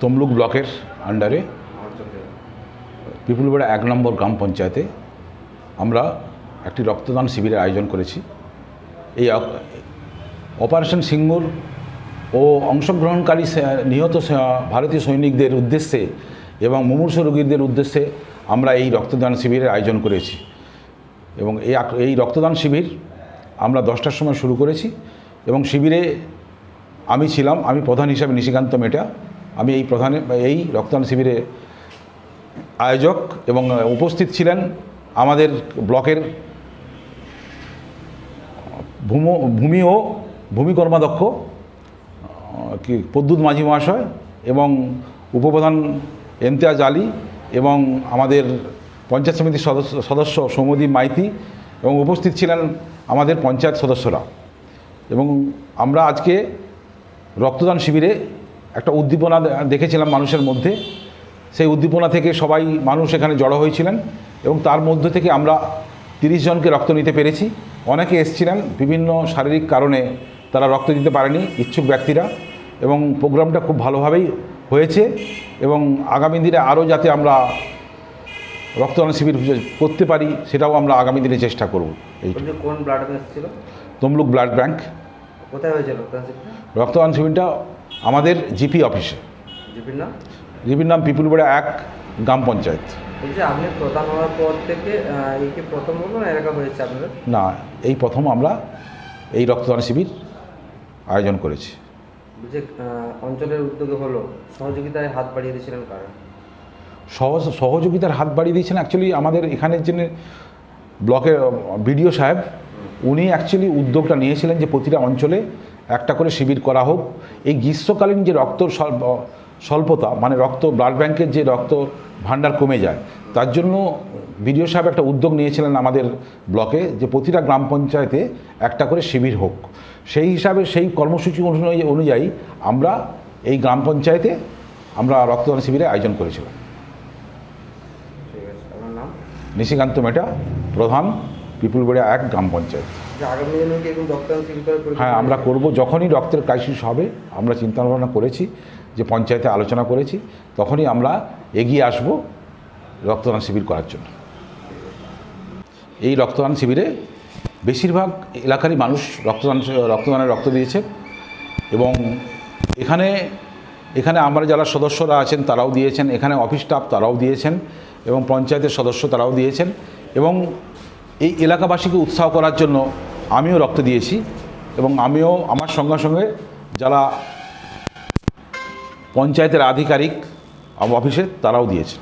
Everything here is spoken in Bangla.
তমলুক ব্লকের আন্ডারে পিপুলবেড়া এক নম্বর গ্রাম পঞ্চায়েতে আমরা একটি রক্তদান শিবিরের আয়োজন করেছি। এই অপারেশন সিঙ্গুর ও অংশগ্রহণকারী নিহত ভারতীয় সৈনিকদের উদ্দেশ্যে এবং মুমূর্ষ রোগীদের উদ্দেশ্যে আমরা এই রক্তদান শিবিরের আয়োজন করেছি। এবং এই এই রক্তদান শিবির আমরা দশটার সময় শুরু করেছি এবং শিবিরে আমি ছিলাম, আমি প্রধান হিসাবে নিশিকান্ত মেটা আমি এই প্রধান, এই রক্তদান শিবিরে আয়োজক এবং উপস্থিত ছিলেন আমাদের ব্লকের ভূম ও ভূমি কর্মাধ্যক্ষ কি, প্রদ্যুৎ মাঝি মহাশয় এবং উপপ্রধান এমতিয়াজ আলী এবং আমাদের পঞ্চায়েত সমিতির সদস্য সদস্য সৌমদীপ মাইতি এবং উপস্থিত ছিলেন আমাদের পঞ্চায়েত সদস্যরা। এবং আমরা আজকে রক্তদান শিবিরে একটা উদ্দীপনা দেখেছিলাম মানুষের মধ্যে। সেই উদ্দীপনা থেকে সবাই মানুষ এখানে জড়ো হয়েছিলেন এবং তার মধ্য থেকে আমরা তিরিশ জনকে রক্ত নিতে পেরেছি। অনেকে এসছিলেন বিভিন্ন শারীরিক কারণে তারা রক্ত দিতে পারেনি ইচ্ছুক ব্যক্তিরা এবং প্রোগ্রামটা খুব ভালোভাবেই হয়েছে এবং আগামী দিনে আরও যাতে আমরা রক্তদান শিবির করতে পারি সেটাও আমরা আগামী দিনে চেষ্টা করব। এই কোন ব্লাড ব্যাংক ছিল? Tamluk blood bank. কোথায় হয়েছে রক্তদান শিবিরটা আমাদের জিপি অফিসে। জিপির নাম? জিপির নাম পিপুলবেড়া এক গ্রাম পঞ্চায়েত। বলছি আপনি প্রধান হওয়ার পর থেকে এই প্রথম এলাকা হয়েছে আপনাদের? না এই প্রথম আমরা এই রক্তদান শিবির আয়োজন করেছি। অঞ্চলের উদ্যোগে হলো সহযোগিতায় হাত বাড়িয়ে দিয়েছিলেন কারণ সহজ সহযোগিতার হাত বাড়িয়ে দিয়েছেন অ্যাকচুয়ালি আমাদের এখানের যিনি ব্লকের বিডিও সাহেব উনি অ্যাকচুয়ালি উদ্যোগটা নিয়েছিলেন যে প্রতিটা অঞ্চলে একটা করে শিবির করা হোক। এই গ্রীষ্মকালীন যে রক্ত স্বল্প- স্বল্পতা মানে রক্ত ব্লাড ব্যাংকের যে রক্ত ভাণ্ডার কমে যায় তার জন্য বিডিও সাহেব একটা উদ্যোগ নিয়েছিলেন আমাদের ব্লকে যে প্রতিটা গ্রাম পঞ্চায়েতে একটা করে শিবির হোক। সেই হিসাবে সেই কর্মসূচি অনুযায়ী অনুযায়ী আমরা এই গ্রাম পঞ্চায়েতে আমরা রক্তদান শিবিরের আয়োজন করেছিলাম। নিশিকান্ত মেটা প্রধান পিপুলবেড়া এক গ্রাম পঞ্চায়েত। রক্তদান হ্যাঁ আমরা করব। যখনই রক্তের ক্রাইসিস হবে আমরা চিন্তা ভাবনা করেছি যে পঞ্চায়েতে আলোচনা করেছি তখনই আমরা এগিয়ে আসব রক্তদান শিবির করার জন্য। এই রক্তদান শিবিরে বেশিরভাগ এলাকারই মানুষ রক্তদান রক্তদানের রক্ত দিয়েছে এবং এখানে এখানে আমরা যারা সদস্যরা আছেন তারাও দিয়েছেন। এখানে অফিস স্টাফ তারাও দিয়েছেন এবং পঞ্চায়েতের সদস্য তারাও দিয়েছেন এবং এই এলাকাবাসীকে উৎসাহ করার জন্য আমিও রক্ত দিয়েছি এবং আমিও আমার সঙ্গে সঙ্গে যারা পঞ্চায়েতের আধিকারিক অফিসে তারাও দিয়েছেন।